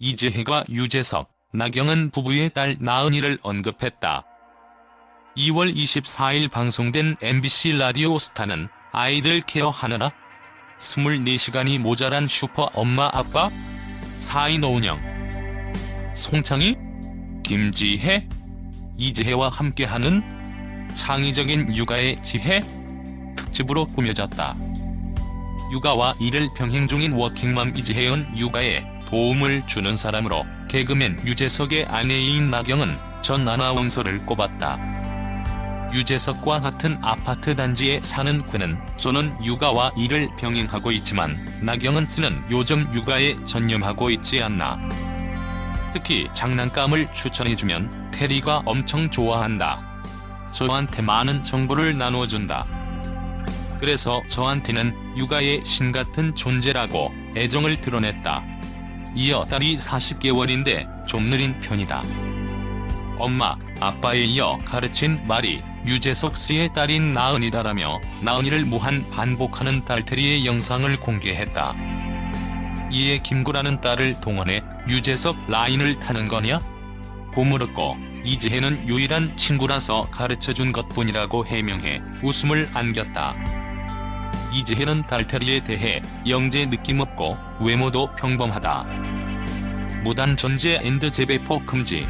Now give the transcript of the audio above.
이재혜가 유재석, 나경은 부부의 딸 나은이를 언급했다. 2월 24일 방송된 MBC 라디오 스타는 아이들 케어하느라 24시간이 모자란 슈퍼 엄마 아빠 4인 오은영 송창희 김지혜 이지혜와 함께하는 창의적인 육아의 지혜 특집으로 꾸며졌다. 육아와 일을 병행 중인 워킹맘 이지혜은 육아에 도움을 주는 사람으로 개그맨 유재석의 아내인 나경은 전 아나운서를 꼽았다. 유재석과 같은 아파트 단지에 사는 그는 저는 육아와 일을 병행하고 있지만 나경은 씨는 요즘 육아에 전념하고 있지 않나. 특히 장난감을 추천해주면 테리가 엄청 좋아한다. 저한테 많은 정보를 나눠준다. 그래서 저한테는 육아의 신 같은 존재라고 애정을 드러냈다. 이어 딸이 40개월인데 좀 느린 편이다. 엄마, 아빠에 이어 가르친 말이 유재석 씨의 딸인 나은이다라며 나은이를 무한 반복하는 딸테리의 영상을 공개했다. 이에 김구라는 딸을 동원해 유재석 라인을 타는 거냐? 고 물었고 이지혜는 유일한 친구라서 가르쳐준 것뿐이라고 해명해 웃음을 안겼다. 이지혜는 달테리에 대해 영재 느낌 없고 외모도 평범하다. 무단 전제 앤드 재배포 금지